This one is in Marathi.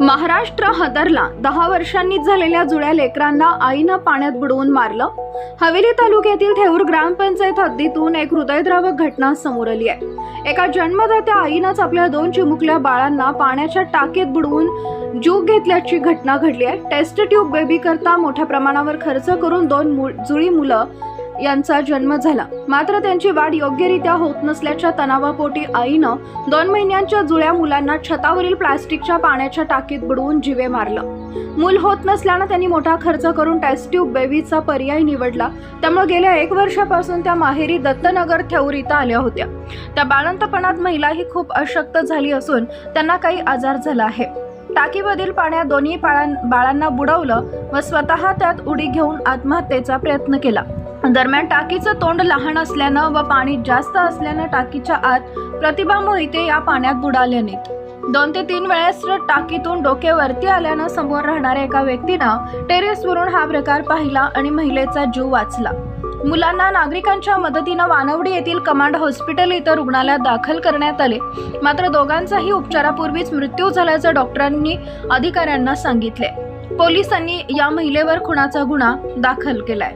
महाराष्ट्र हदरला दहा वर्षांनीच झालेल्या जुळ्या लेकरांना आईनं पाण्यात बुडवून मारलं. हवेली तालुक्यातील थेऊर ग्रामपंचायत हद्दीतून एक हृदयद्रावक घटना समोर आली आहे. एका जन्मदात्या आईनंच आपल्या दोन चिमुकल्या बाळांना पाण्याच्या टाकीत बुडवून जीव घेतल्याची घटना घडली आहे. टेस्ट ट्यूब बेबी करता मोठ्या प्रमाणावर खर्च करून दोन मु- जुळी मुलं यांचा जन्म झाला. मात्र त्यांची वाढ योग्यरित्या होत नसल्याच्या तणावापोटी आईनं दोन महिन्यांच्या जुळ्या मुलांना छतावरील प्लास्टिकच्या पाण्याच्या टाकीत बुडवून जिवे मारलं. मूल होत नसल्यानं त्यांनी मोठा खर्च करून टेस्ट ट्यूब बेबीचा पर्याय निवडला. त्यामुळे गेल्या एक वर्षापासून त्या माहेरी दत्तनगर थेऊर इथं आल्या होत्या. त्या बाळंतपणात महिला ही खूप अशक्त झाली असून त्यांना काही आजार झाला आहे. टाकीमधील पाण्यात दोन्ही बाळां बाळांना बुडवलं व स्वतः त्यात उडी घेऊन आत्महत्येचा प्रयत्न केला. दरम्यान टाकीचं तोंड लहान असल्यानं व पाणी जास्त असल्यानं टाकीच्या आत प्रतिभा मोहिते या पाण्यात बुडाल्या नाहीत. दोन ते तीन वेळेस टाकीतून डोके वरती आल्यानं समोर राहणाऱ्या एका व्यक्तीनं टेरेसवरून हा प्रकार पाहिला आणि महिलेचा जीव वाचला. मुलांना नागरिकांच्या मदतीनं वानवडी येथील कमांड हॉस्पिटल इथं रुग्णालयात दाखल करण्यात आले. मात्र दोघांचाही उपचारापूर्वीच मृत्यू झाल्याचं डॉक्टरांनी अधिकाऱ्यांना सांगितले पोलिसांनी या महिलेवर खुनाचा गुन्हा दाखल केलाय.